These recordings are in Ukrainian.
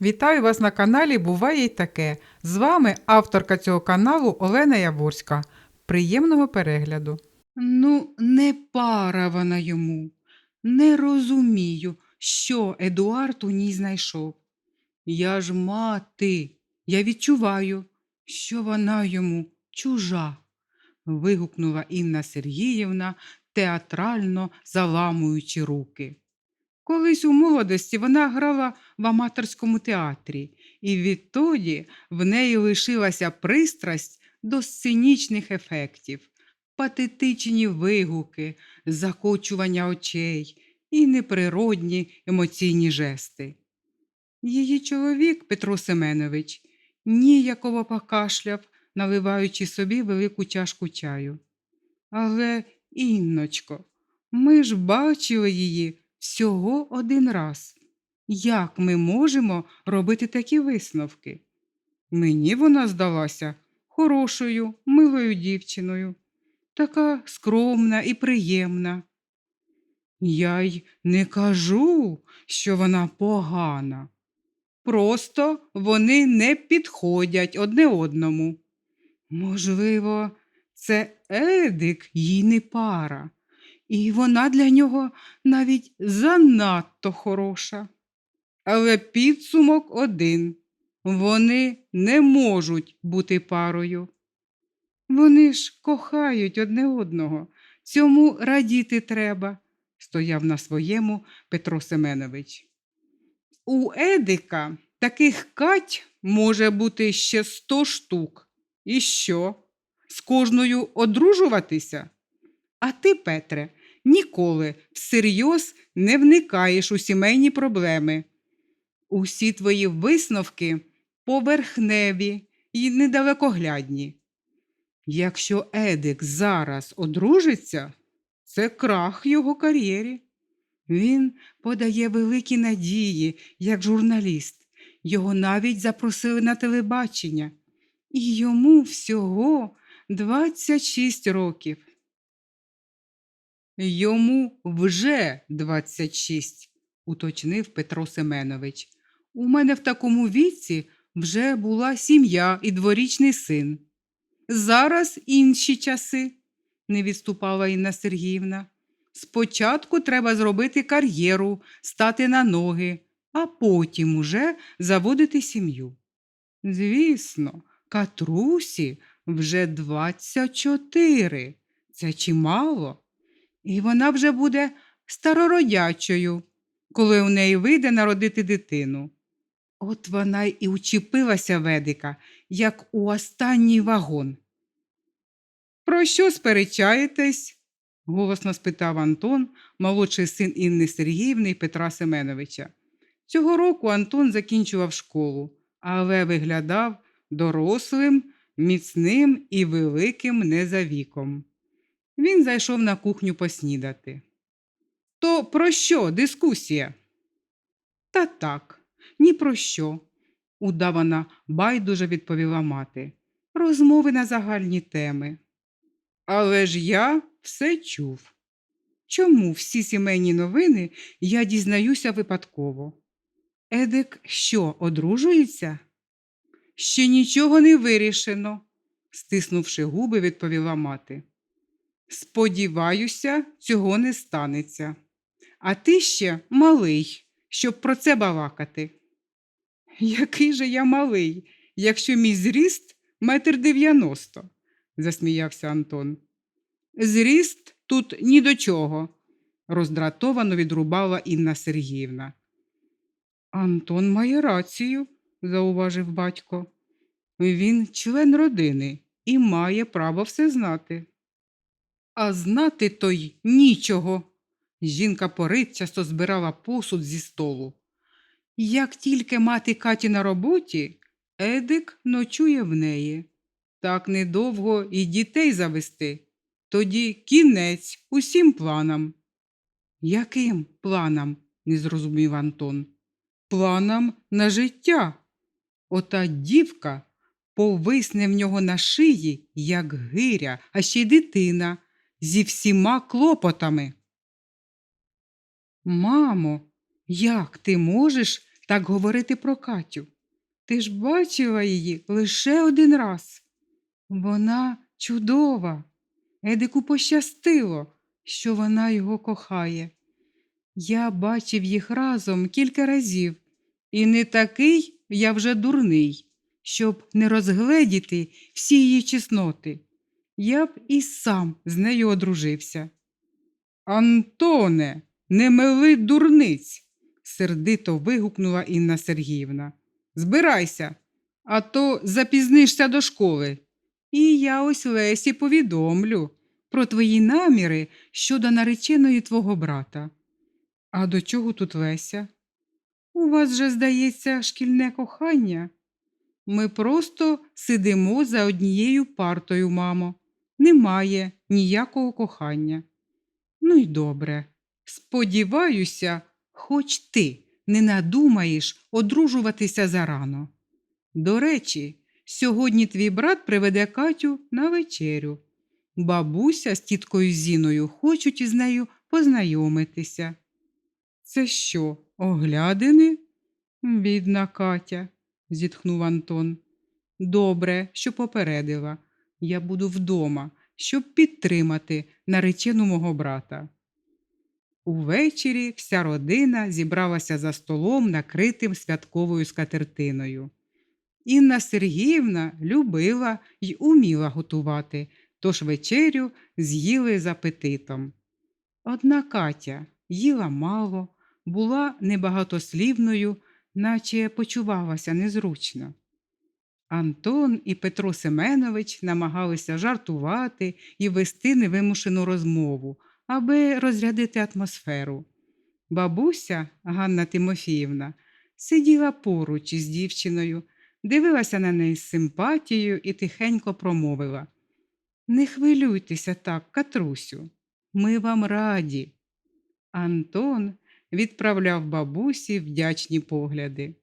Вітаю вас на каналі Буває й таке. З вами авторка цього каналу Олена Яворська. Приємного перегляду. Ну, не пара вона йому. Не розумію, що Едуард у ній знайшов. Я ж мати, я відчуваю, що вона йому чужа. вигукнула Інна Сергіївна, театрально заламуючи руки. Колись у молодості вона грала в аматорському театрі, і відтоді в неї лишилася пристрасть до сценічних ефектів, патетичні вигуки, закочування очей і неприродні емоційні жести. Її чоловік Петро Семенович ніяково покашляв, наливаючи собі велику чашку чаю. Але, Інночко, ми ж бачили її всього один раз. Як ми можемо робити такі висновки? Мені вона здалася хорошою, милою дівчиною, така скромна і приємна. Я й не кажу, що вона погана. Просто вони не підходять одне одному. Можливо, це Едик їй не пара, і вона для нього навіть занадто хороша. Але підсумок один вони не можуть бути парою. Вони ж кохають одне одного, цьому радіти треба, стояв на своєму Петро Семенович. У Едика таких кать може бути ще сто штук. І що? З кожною одружуватися? А ти, Петре, ніколи всерйоз не вникаєш у сімейні проблеми. Усі твої висновки поверхневі і недалекоглядні. Якщо Едик зараз одружиться, це крах його кар'єрі. Він подає великі надії як журналіст. Його навіть запросили на телебачення. І йому всього 26 років. Йому вже 26, уточнив Петро Семенович. У мене в такому віці вже була сім'я і дворічний син. Зараз інші часи, не відступала Інна Сергіївна. Спочатку треба зробити кар'єру, стати на ноги, а потім уже заводити сім'ю. Звісно, Катрусі вже 24. Це чимало. І вона вже буде старородячою, коли у неї вийде народити дитину. От вона і учепилася ведика, як у останній вагон. Про що сперечаєтесь? голосно спитав Антон, молодший син Інни Сергіївни і Петра Семеновича. Цього року Антон закінчував школу, але виглядав дорослим, міцним і великим не за віком. Він зайшов на кухню поснідати. То про що дискусія? Та так, ні про що, удавана байдуже відповіла мати. Розмови на загальні теми. Але ж я все чув. Чому всі сімейні новини я дізнаюся випадково? Едик що, одружується? Ще нічого не вирішено, стиснувши губи, відповіла мати. Сподіваюся, цього не станеться. А ти ще малий, щоб про це балакати. Який же я малий, якщо мій зріст метр дев'яносто, засміявся Антон. Зріст тут ні до чого, роздратовано відрубала Інна Сергіївна. Антон має рацію, зауважив батько. Він член родини і має право все знати. А знати то й нічого. Жінка поридчасто збирала посуд зі столу. Як тільки мати Каті на роботі, Едик ночує в неї. Так недовго і дітей завести. Тоді кінець усім планам. Яким планам? не зрозумів Антон. Планам на життя. Ота дівка повисне в нього на шиї, як гиря, а ще й дитина зі всіма клопотами. Мамо, як ти можеш так говорити про Катю. Ти ж бачила її лише один раз. Вона чудова. Едику пощастило, що вона його кохає. Я бачив їх разом кілька разів, і не такий я вже дурний, щоб не розгледіти всі її чесноти. Я б і сам з нею одружився. Антоне, не мили дурниць, сердито вигукнула Інна Сергіївна. Збирайся, а то запізнишся до школи. І я ось Лесі повідомлю про твої наміри щодо нареченої твого брата. А до чого тут Леся? У вас же, здається, шкільне кохання. Ми просто сидимо за однією партою, мамо. Немає ніякого кохання. Ну й добре. Сподіваюся, хоч ти не надумаєш одружуватися зарано. До речі, сьогодні твій брат приведе Катю на вечерю. Бабуся з тіткою Зіною хочуть із нею познайомитися. Це що, оглядини? Бідна Катя, зітхнув Антон. Добре, що попередила. Я буду вдома, щоб підтримати наречену мого брата. Увечері вся родина зібралася за столом, накритим святковою скатертиною. Інна Сергіївна любила й уміла готувати, тож вечерю з'їли з апетитом. Одна Катя їла мало, була небагатослівною, наче почувалася незручно. Антон і Петро Семенович намагалися жартувати і вести невимушену розмову, аби розрядити атмосферу. Бабуся Ганна Тимофіївна сиділа поруч із дівчиною, дивилася на неї з симпатією і тихенько промовила Не хвилюйтеся так, Катрусю, ми вам раді. Антон відправляв бабусі вдячні погляди.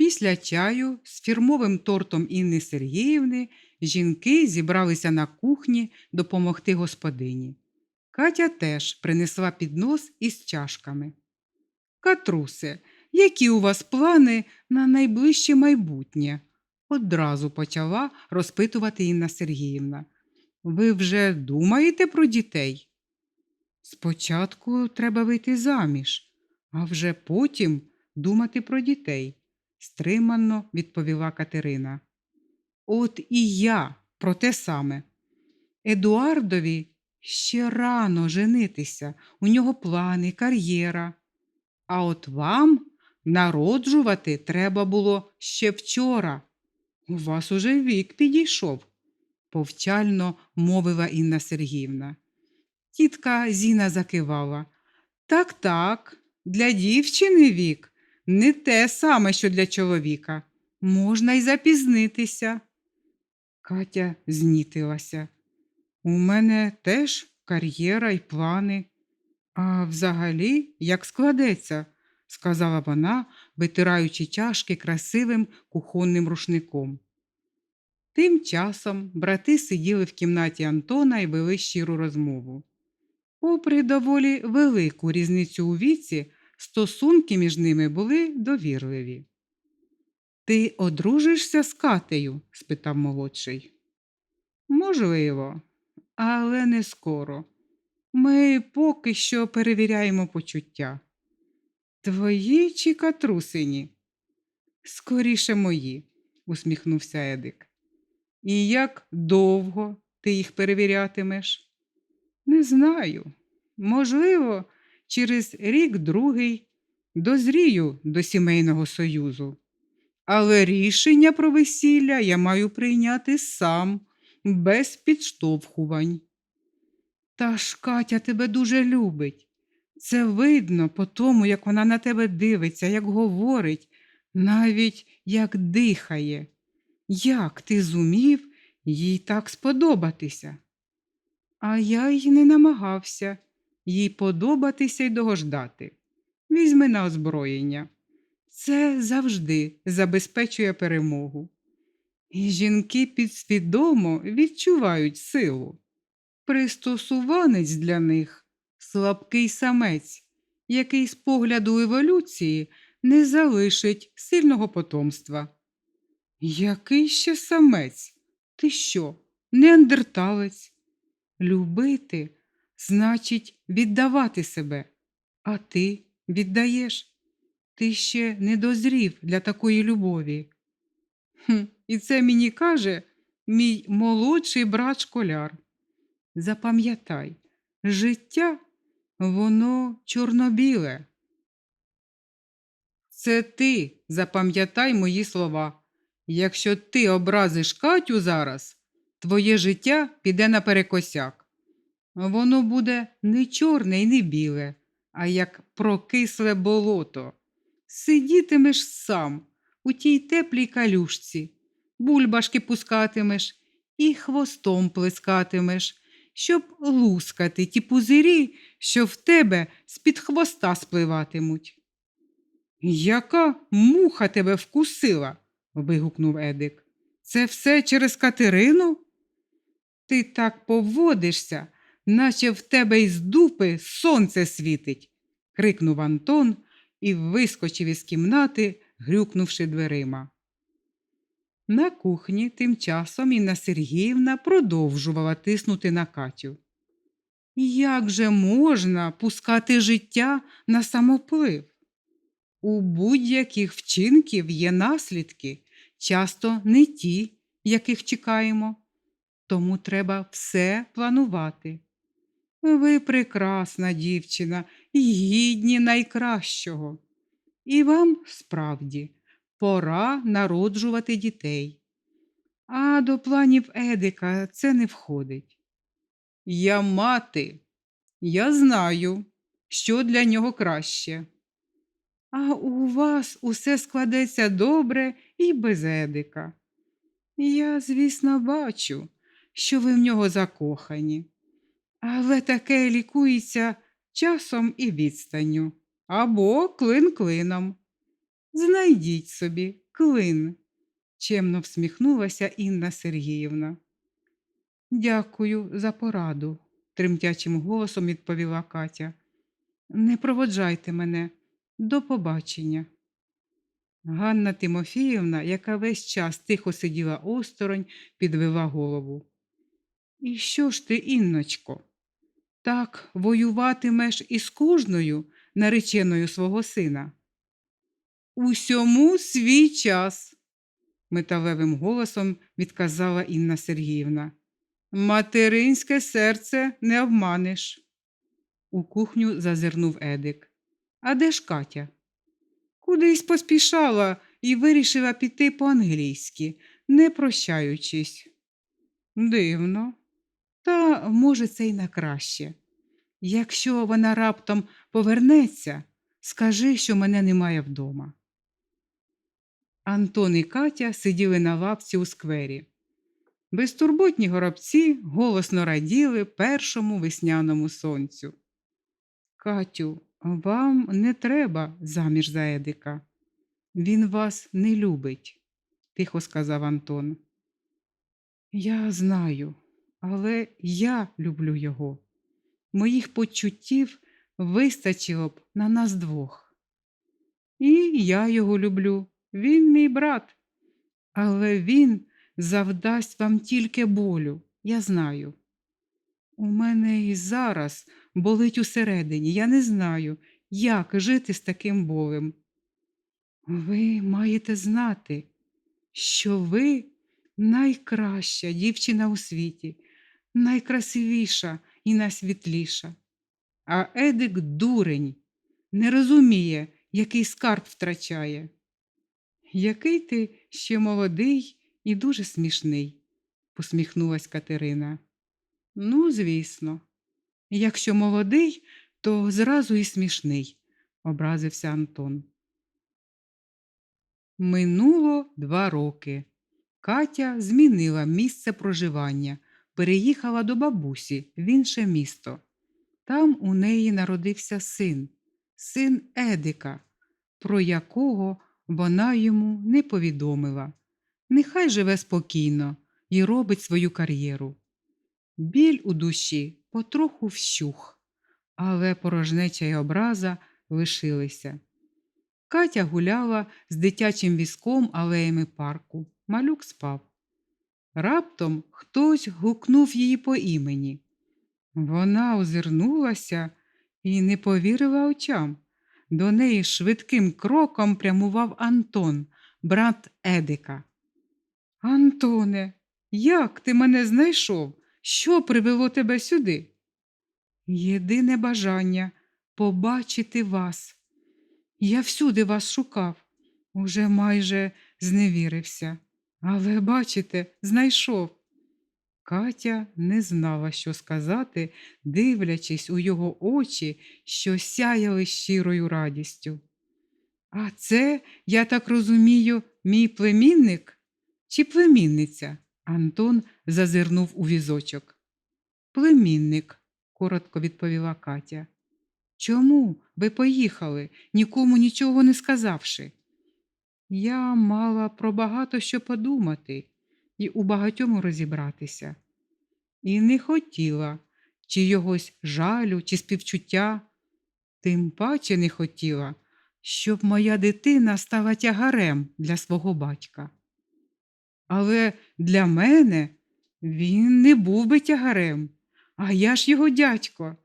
Після чаю з фірмовим тортом Інни Сергіївни жінки зібралися на кухні допомогти господині. Катя теж принесла піднос із чашками. Катрусе, які у вас плани на найближче майбутнє? Одразу почала розпитувати Інна Сергіївна. Ви вже думаєте про дітей? Спочатку треба вийти заміж, а вже потім думати про дітей, стримано відповіла Катерина. От і я про те саме. Едуардові ще рано женитися, у нього плани, кар'єра. А от вам народжувати треба було ще вчора. У вас уже вік підійшов, повчально мовила Інна Сергіївна. Тітка Зіна закивала. Так, так, для дівчини вік не те саме, що для чоловіка. Можна й запізнитися. Катя знітилася. У мене теж кар'єра й плани. А взагалі, як складеться, сказала вона, витираючи чашки красивим кухонним рушником. Тим часом брати сиділи в кімнаті Антона і вели щиру розмову. Попри доволі велику різницю у віці, стосунки між ними були довірливі. Ти одружишся з Катею? спитав молодший. Можливо, але не скоро. Ми поки що перевіряємо почуття. Твої чи катрусині? Скоріше мої, усміхнувся Едик. І як довго ти їх перевірятимеш? Не знаю. Можливо, через рік другий дозрію до сімейного союзу. Але рішення про весілля я маю прийняти сам, без підштовхувань. Та ж Катя тебе дуже любить. Це видно по тому, як вона на тебе дивиться, як говорить, навіть як дихає. Як ти зумів їй так сподобатися? А я й не намагався їй подобатися й догождати. Візьми на озброєння. Це завжди забезпечує перемогу. І жінки підсвідомо відчувають силу. Пристосуванець для них слабкий самець, який з погляду еволюції не залишить сильного потомства. Який ще самець? Ти що, неандерталець? Любити значить віддавати себе, а ти віддаєш. Ти ще не дозрів для такої любові. Хм, і це мені каже мій молодший брат школяр. Запам'ятай, життя воно чорно-біле. Це ти запам'ятай мої слова. Якщо ти образиш Катю зараз, твоє життя піде наперекосяк. Воно буде не чорне і не біле, а як прокисле болото. Сидітимеш сам у тій теплій калюшці, бульбашки пускатимеш і хвостом плескатимеш, щоб лускати ті пузирі, що в тебе з-під хвоста спливатимуть. Яка муха тебе вкусила? вигукнув Едик. Це все через Катерину? Ти так поводишся, наче в тебе із дупи сонце світить, крикнув Антон і вискочив із кімнати, грюкнувши дверима. На кухні тим часом Інна Сергіївна продовжувала тиснути на Катю. Як же можна пускати життя на самоплив? У будь-яких вчинків є наслідки, часто не ті, яких чекаємо. Тому треба все планувати. Ви прекрасна дівчина і гідні найкращого. І вам справді пора народжувати дітей. А до планів Едика це не входить. Я мати, я знаю, що для нього краще. А у вас усе складеться добре і без Едика. Я, звісно, бачу, що ви в нього закохані, але таке лікується часом і відстанню або клин клином. Знайдіть собі клин, чемно всміхнулася Інна Сергіївна. Дякую за пораду, тремтячим голосом відповіла Катя. Не проводжайте мене. До побачення. Ганна Тимофіївна, яка весь час тихо сиділа осторонь, підвела голову. І що ж ти, Інночко? Так воюватимеш із кожною нареченою свого сина? Усьому свій час, металевим голосом відказала Інна Сергіївна. Материнське серце не обманеш. У кухню зазирнув Едик. А де ж Катя? Кудись поспішала і вирішила піти по-англійськи, не прощаючись. Дивно. Та, може, це й на краще. Якщо вона раптом повернеться, скажи, що мене немає вдома. Антон і Катя сиділи на лавці у сквері. Безтурботні горобці голосно раділи першому весняному сонцю. Катю, вам не треба заміж за Едика. Він вас не любить, тихо сказав Антон. Я знаю, але я люблю його. Моїх почуттів вистачило б на нас двох. І я його люблю, він мій брат. Але він завдасть вам тільки болю, я знаю. У мене і зараз болить усередині. Я не знаю, як жити з таким болем. Ви маєте знати, що ви найкраща дівчина у світі, найкрасивіша і найсвітліша. А Едик дурень, не розуміє, який скарб втрачає. Який ти ще молодий і дуже смішний, посміхнулась Катерина. Ну, звісно. Якщо молодий, то зразу і смішний, образився Антон. Минуло два роки. Катя змінила місце проживання, переїхала до бабусі в інше місто. Там у неї народився син, син Едика, про якого вона йому не повідомила. Нехай живе спокійно і робить свою кар'єру. Біль у душі потроху вщух, але порожнеча й образа лишилися. Катя гуляла з дитячим візком алеями парку. Малюк спав. Раптом хтось гукнув її по імені. Вона озирнулася і не повірила очам. До неї швидким кроком прямував Антон, брат Едика. Антоне, як ти мене знайшов? Що привело тебе сюди? Єдине бажання побачити вас. Я всюди вас шукав, уже майже зневірився. Але, бачите, знайшов. Катя не знала, що сказати, дивлячись у його очі, що сяяли щирою радістю. А це, я так розумію, мій племінник чи племінниця? Антон зазирнув у візочок. Племінник, коротко відповіла Катя. Чому ви поїхали, нікому нічого не сказавши? Я мала про багато що подумати і у багатьому розібратися. І не хотіла чи йогось жалю, чи співчуття, тим паче не хотіла, щоб моя дитина стала тягарем для свого батька. Але для мене він не був би тягарем, а я ж його дядько.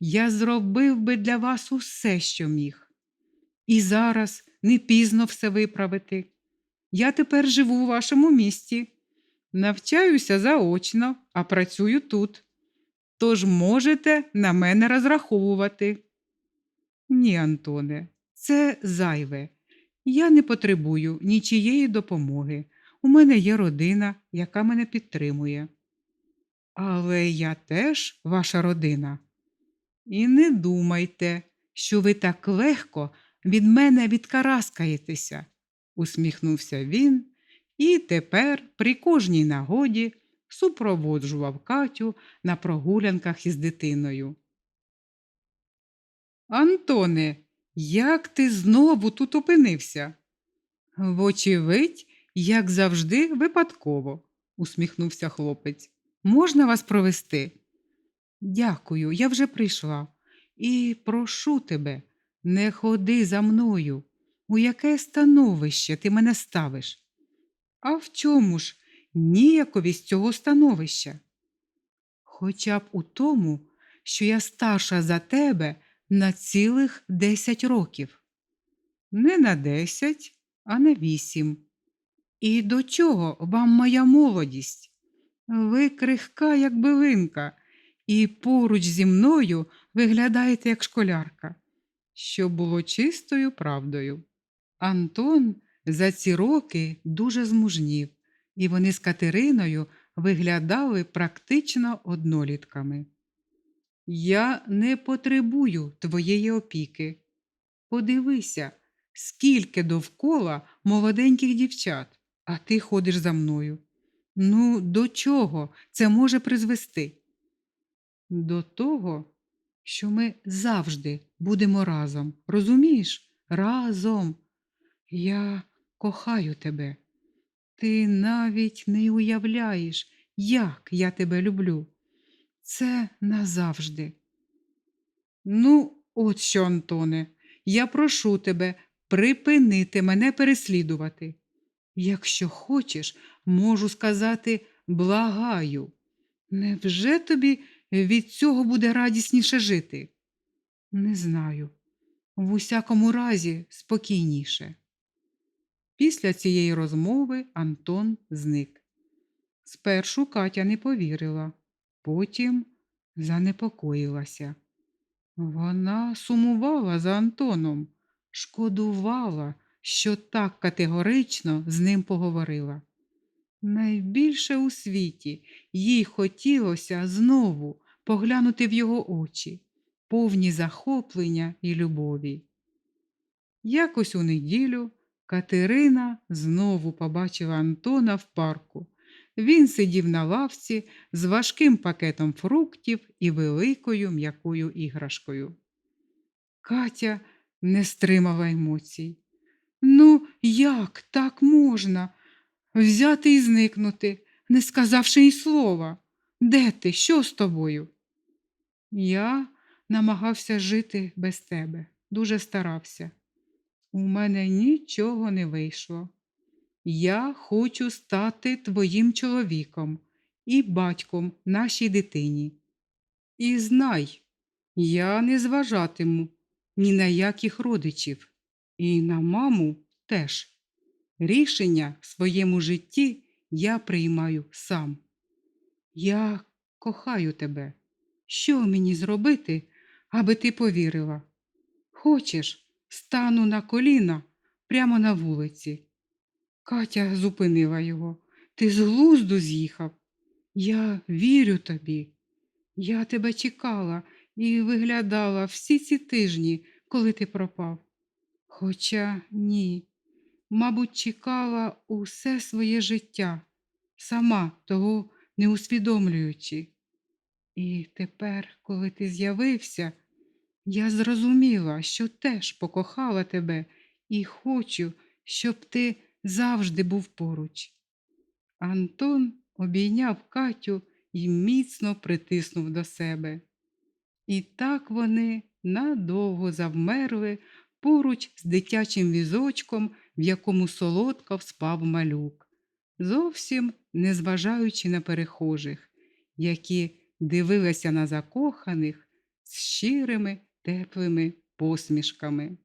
Я зробив би для вас усе, що міг. І зараз не пізно все виправити. Я тепер живу у вашому місті, навчаюся заочно, а працюю тут. Тож можете на мене розраховувати. Ні, Антоне, це зайве. Я не потребую нічієї допомоги. У мене є родина, яка мене підтримує. Але я теж ваша родина. І не думайте, що ви так легко від мене відкараскаєтеся, усміхнувся він і тепер при кожній нагоді супроводжував Катю на прогулянках із дитиною. Антоне, як ти знову тут опинився? Вочевидь, як завжди, випадково, усміхнувся хлопець. Можна вас провести? Дякую, я вже прийшла. І прошу тебе, не ходи за мною. У яке становище ти мене ставиш? А в чому ж ніяковість цього становища? Хоча б у тому, що я старша за тебе на цілих десять років. Не на десять, а на вісім. І до чого вам моя молодість? Ви крихка, як билинка, і поруч зі мною виглядаєте як школярка, що було чистою правдою. Антон за ці роки дуже змужнів, і вони з Катериною виглядали практично однолітками. Я не потребую твоєї опіки. Подивися, скільки довкола молоденьких дівчат, а ти ходиш за мною. Ну, до чого це може призвести? До того, що ми завжди будемо разом. Розумієш? Разом. Я кохаю тебе. Ти навіть не уявляєш, як я тебе люблю. Це назавжди. Ну, от що, Антоне, я прошу тебе припинити мене переслідувати. Якщо хочеш, можу сказати благаю. Невже тобі від цього буде радісніше жити? Не знаю. В усякому разі спокійніше. Після цієї розмови Антон зник. Спершу Катя не повірила, потім занепокоїлася. Вона сумувала за Антоном, шкодувала, що так категорично з ним поговорила. Найбільше у світі їй хотілося знову поглянути в його очі, повні захоплення і любові. Якось у неділю Катерина знову побачила Антона в парку. Він сидів на лавці з важким пакетом фруктів і великою м'якою іграшкою. Катя не стримала емоцій. Ну, як так можна? Взяти і зникнути, не сказавши й слова. Де ти? Що з тобою? Я намагався жити без тебе. дуже старався. У мене нічого не вийшло. Я хочу стати твоїм чоловіком і батьком нашій дитині. І знай, я не зважатиму ні на яких родичів, і на маму теж. Рішення в своєму житті я приймаю сам. Я кохаю тебе. Що мені зробити, аби ти повірила? Хочеш, стану на коліна прямо на вулиці. Катя зупинила його. Ти з глузду з'їхав. Я вірю тобі. Я тебе чекала і виглядала всі ці тижні, коли ти пропав. Хоча ні, мабуть, чекала усе своє життя, сама того не усвідомлюючи. І тепер, коли ти з'явився, я зрозуміла, що теж покохала тебе і хочу, щоб ти завжди був поруч. Антон обійняв Катю і міцно притиснув до себе. І так вони надовго завмерли поруч з дитячим візочком, в якому солодко спав малюк, зовсім не зважаючи на перехожих, які дивилися на закоханих з щирими теплими посмішками.